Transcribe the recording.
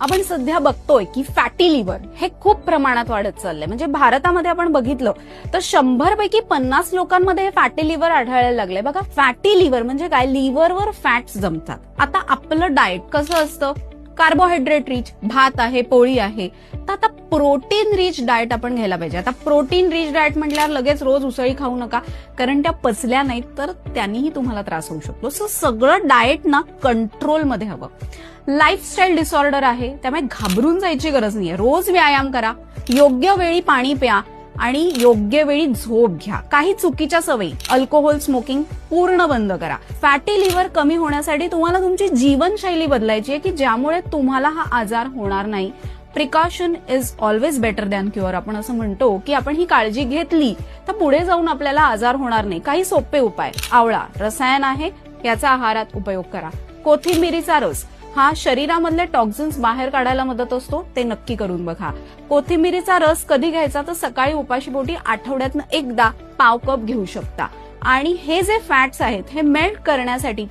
आपण सध्या बघतोय की फॅटी लिव्हर हे खूप प्रमाणात वाढत चाललंय. म्हणजे भारतामध्ये आपण बघितलं तर शंभर पैकी पन्नास लोकांमध्ये हे फॅटी लिव्हर आढळायला लागले बघा फॅटी लिव्हर म्हणजे काय? लिव्हरवर फॅट्स जमतात. आता आपलं डाएट कसं असतं? कार्बोहायड्रेट रिच भात आहे पोळी आहे. तर आता प्रोटीन रिच डाएट आपण घ्यायला पाहिजे. आता प्रोटीन रिच डाएट म्हटल्यावर लगेच रोज उसळी खाऊ नका कारण त्या पचल्या नाहीत तर त्यांनीही तुम्हाला त्रास होऊ शकतो. सो सगळं डाएट ना कंट्रोलमध्ये हवं. लाईफस्टाईल डिसऑर्डर आहे त्यामुळे घाबरून जायची गरज नाहीये. रोज व्यायाम करा योग्य वेळी पाणी प्या आणि योग्य वेळी झोप घ्या. काही चुकीच्या सवयी अल्कोहोल स्मोकिंग पूर्ण बंद करा. फॅटी लिव्हर कमी होण्यासाठी तुम्हाला तुमची जीवनशैली बदलायची आहे की ज्यामुळे तुम्हाला हा आजार होणार नाही. Precaution is always better than cure आपण असं म्हणतो की आपण ही काळजी घेतली तर पुढे जाऊन आपल्याला आजार होणार नाही. काही सोपे उपाय. आवळा रसायन आहे याचा आहारात उपयोग करा. कोथिंबिरीचा रस. हा शरीरामधले टॉक्झिन्स बाहेर काढायला मदत असतो ते नक्की करून बघा. कोथिंबिरीचा रस कधी घ्यायचा तर सकाळी उपाशीपोटी आठवड्यातनं एकदा पाव कप घेऊ शकता. आणि हे जे फॅट्स आहेत हे मेल्ट करण्यासाठी